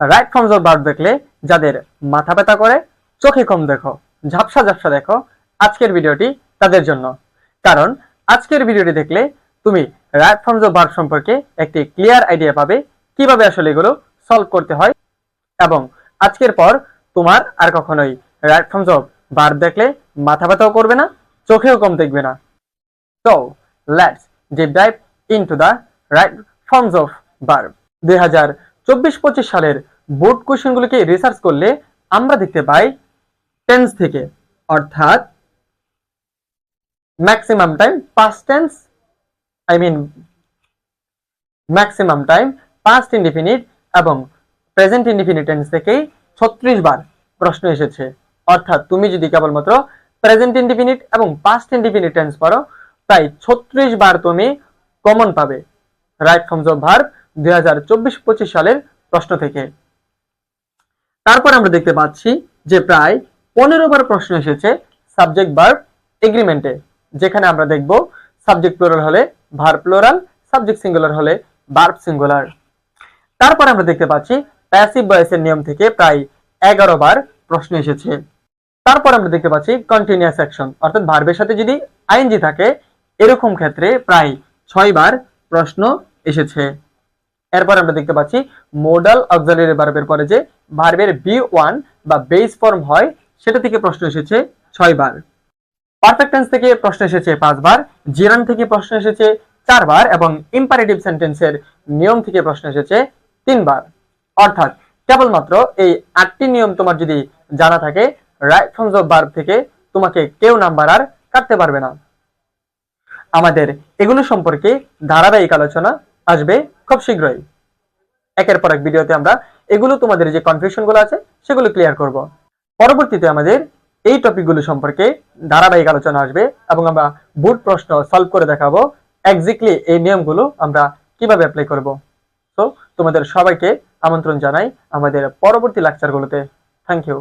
Right forms of verb দেখলে যাদের মাথা ব্যথা করে, চোখে কম দেখো, ঝাপসা ঝাপসা দেখো, আজকের ভিডিওটি তাদের জন্য কারণ আজকের ভিডিওটি দেখলে তুমি রাইট ফর্মস অফ ভার্ব সম্পর্কে একটি ক্লিয়ার আইডিয়া পাবে কীভাবে আসলে এগুলো সলভ করতে হয় এবং আজকের পর তোমার আর কখনোই রাইট ফর্মস অফ ভার্ব দেখলে মাথা ব্যথাও করবে না, চোখেও কম দেখবে না So, let's deep dive into the right forms of verb. দুই হাজার চব্বিশ পঁচিশ সালের বোর্ড কোশ্চেনগুলোকে রিসার্চ করলে আমরা দেখতে পাই টেন্স থেকে, অর্থাৎ maximum time past tense I mean maximum time past indefinite এবং প্রেজেন্ট ইনডিফিনিট টেন্স থেকেই ছত্রিশ বার প্রশ্ন এসেছে। অর্থাৎ তুমি যদি কেবলমাত্র প্রেজেন্ট ইনডিফিনিট এবং পাস্ট ইনডিফিনিট টেন্স পড়ো প্রায় ছত্রিশ বার তুমি কমন পাবে। রাইট ফর্মস অফ ভার্ব দুই হাজার চব্বিশ পঁচিশ সালের প্রশ্ন থেকে। তারপর আমরা দেখতে পাচ্ছি যে প্রায় পনেরো বার প্রশ্ন এসেছে সাবজেক্ট ভার্ব এগ্রিমেন্টে যেখানে আমরা দেখব সাবজেক্ট প্লোরাল হলে ভার্ব প্লোরাল সাবজেক্ট সিঙ্গুলার হলে ভার্ব সিঙ্গুলার তারপর আমরা দেখতে পাচ্ছি প্যাসিভ ভয়েসের নিয়ম থেকে প্রায় এগারো বার প্রশ্ন এসেছে। তারপর আমরা দেখতে পাচ্ছি কন্টিনিউয়াস অ্যাকশন অর্থাৎ ভার্বের সাথে যদি আইএনজি থাকে, এরকম ক্ষেত্রে প্রায় ছয় বার প্রশ্ন এসেছে। এরপর আমরা দেখতে পাচ্ছি মোডাল অক্সিলারি ভার্বের পরে যে ভার্বের বি ওয়ান বা বেস ফর্ম হয়, সেটা থেকে প্রশ্ন এসেছে ছয় বার পারফেক্ট টেন্স থেকে প্রশ্ন এসেছে পাঁচবার জিরান থেকে প্রশ্ন এসেছে চারবার এবং ইম্পারেটিভ সেন্টেন্সের নিয়ম থেকে প্রশ্ন এসেছে তিনবার। অর্থাৎ কেবলমাত্র এই আটটি নিয়ম তোমার যদি জানা থাকে রাইট ফর্মস অফ ভার্ব থেকে তোমাকে কেউ নাম্বার আর কাটতে পারবে না। আমাদের এগুলো সম্পর্কে ধারাবাহিক আলোচনা আসবে খুব শীঘ্রই। একের পর এক ভিডিওতে আমরা এগুলো, তোমাদের যে কনফিউশনগুলো আছে, সেগুলো ক্লিয়ার করব। পরবর্তীতে আমাদের এই টপিকগুলো সম্পর্কে ধারাবাহিক আলোচনা আসবে এবং আমরা বুট প্রশ্ন সলভ করে দেখাবো এক্স্যাক্টলি এই নিয়মগুলো আমরা কীভাবে অ্যাপ্লাই করব। তো তোমাদের সবাইকে আমন্ত্রণ জানাই আমাদের পরবর্তী লেকচারগুলোতে থ্যাংক ইউ